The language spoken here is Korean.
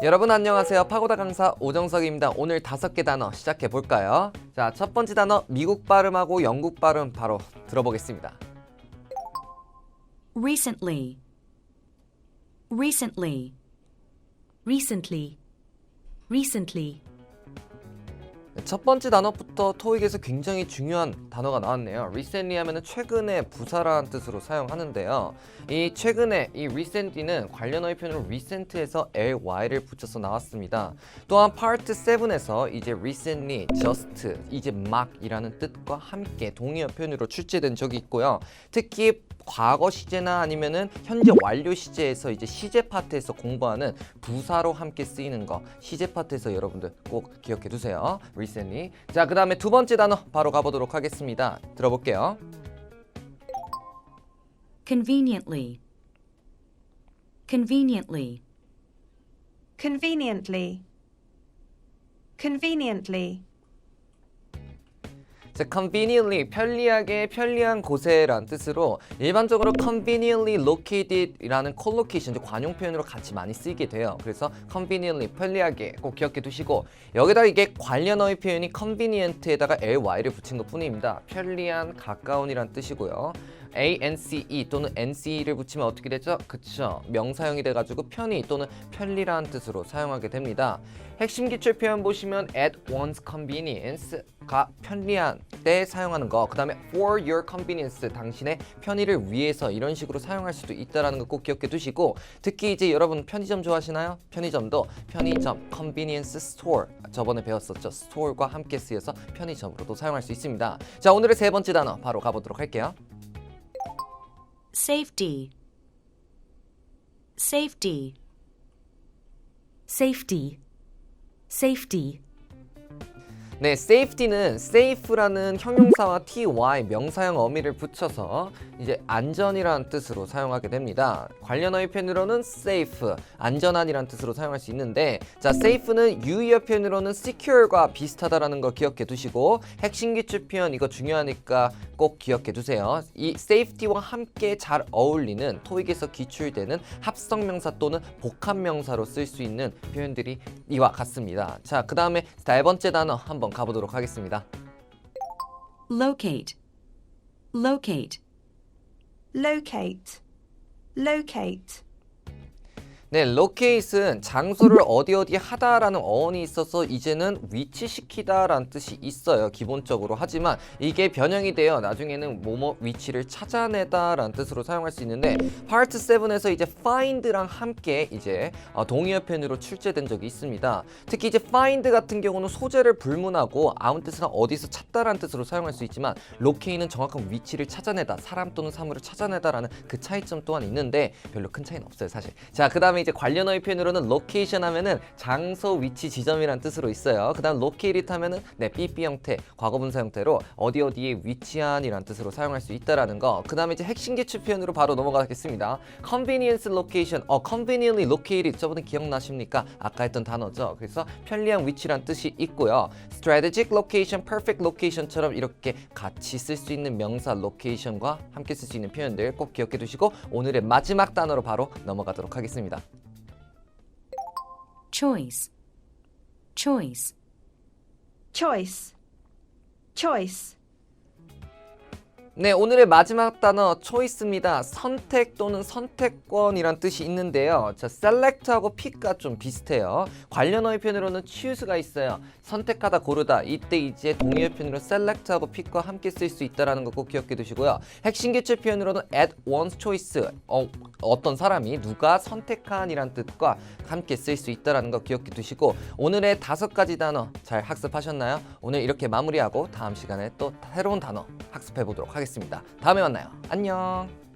여러분 안녕하세요. 파고다 강사 오정석입니다. 오늘 다섯 개 단어 시작해 볼까요? 자, 첫 번째 단어 미국 발음하고 영국 발음 바로 들어보겠습니다. recently recently recently, recently, 네, 첫 번째 단어부터 토익에서 굉장히 중요한 단어가 나왔네요. recently 하면은 최근에 부사라는 뜻으로 사용하는데요. 이 최근에 이 recently는 관련어의 표현으로 recent에서 ly를 붙여서 나왔습니다. 또한 part 7에서 이제 recently, just, 이제 막이라는 뜻과 함께 동의어 표현으로 출제된 적이 있고요. 특히 과거 시제나 아니면은 현재 완료 시제에서 이제 시제 파트에서 공부하는 부사로 함께 쓰이는 거 시제 파트에서 여러분들 꼭 기억해 두세요. recently. 자, 그다음에 두 번째 단어 바로 가보도록 하겠습니다. 들어볼게요. conveniently conveniently conveniently, conveniently, 자, conveniently 편리하게 편리한 곳에란 뜻으로 일반적으로 conveniently located이라는 collocation 이제 관용 표현으로 같이 많이 쓰이게 돼요. 그래서 conveniently 편리하게 꼭 기억해 두시고 여기다 이게 관련어의 표현이 convenient에다가 ly를 붙인 것뿐입니다. 편리한 가까운이란 뜻이고요. Ance 또는 nce를 붙이면 어떻게 되죠? 그쵸 명사형이 돼가지고 편히 또는 편리라는 뜻으로 사용하게 됩니다. 핵심 기출 표현 보시면 at one's convenience가 편리한 때 사용하는 거. 그 다음에 for your convenience 당신의 편의를 위해서 이런 식으로 사용할 수도 있다라는 거 꼭 기억해 두시고 특히 이제 여러분 편의점 좋아하시나요? 편의점도 편의점 convenience store 저번에 배웠었죠. store과 함께 쓰여서 편의점으로도 사용할 수 있습니다. 자 오늘의 세 번째 단어 바로 가보도록 할게요. Safety. Safety. Safety, safety, 네, safety는 safe라는 형용사와 ty 명사형 어미를 붙여서 이제 안전이라는 뜻으로 사용하게 됩니다. 관련어의 표현으로는 safe, 안전한이라는 뜻으로 사용할 수 있는데 자, safe는 유의어 표현으로는 secure과 비슷하다라는 거 기억해 두시고 핵심 기출 표현 이거 중요하니까 꼭 기억해 두세요. 이 safety와 함께 잘 어울리는 토익에서 기출되는 합성 명사 또는 복합 명사로 쓸 수 있는 표현들이 이와 같습니다. 자, 그 다음에 네 번째 단어 한번 가보도록 하겠습니다. locate locate locate, locate, 네, locate은 장소를 어디 어디 하다라는 어원이 있어서 이제는 위치시키다라는 뜻이 있어요. 기본적으로 하지만 이게 변형이 되어 나중에는 뭐뭐 위치를 찾아내다라는 뜻으로 사용할 수 있는데 part 7에서 이제 find랑 함께 이제 어, 동의어 표현으로 출제된 적이 있습니다. 특히 이제 find 같은 경우는 소재를 불문하고 아무 뜻이나 어디서 찾다라는 뜻으로 사용할 수 있지만 locate는 정확한 위치를 찾아내다 사람 또는 사물을 찾아내다라는 그 차이점 또한 있는데 별로 큰 차이는 없어요 사실. 자 그다음에 이제 관련어의 표현으로는 location 하면은 장소, 위치, 지점이란 뜻으로 있어요. 그 다음 locate 하면은 네 pp 형태, 과거분사 형태로 어디 어디에 위치한이란 뜻으로 사용할 수 있다라는 거. 그 다음에 이제 핵심 기출 표현으로 바로 넘어가겠습니다. convenience location, 어 conveniently located 저번에 기억나십니까? 아까 했던 단어죠. 그래서 편리한 위치란 뜻이 있고요. strategic location, perfect location처럼 이렇게 같이 쓸 수 있는 명사 location과 함께 쓸 수 있는 표현들 꼭 기억해 두시고 오늘의 마지막 단어로 바로 넘어가도록 하겠습니다. Choice. Choice. Choice, choice, 네, 오늘의 마지막 단어 초이스입니다. 선택 또는 선택권이란 뜻이 있는데요. 자, select하고 pick가 좀 비슷해요. 관련어의 표현으로는 choose가 있어요. 선택하다, 고르다. 이때 이제 동의어 표현으로 select하고 pick과 함께 쓸 수 있다라는 거 꼭 기억해 두시고요. 핵심 기출 표현으로는 at one's choice. 어, 어떤 사람이 누가 선택한이란 뜻과 함께 쓸 수 있다라는 거 기억해 두시고 오늘의 다섯 가지 단어 잘 학습하셨나요? 오늘 이렇게 마무리하고 다음 시간에 또 새로운 단어 학습해 보도록 하겠습니다. 다음에 만나요. 안녕.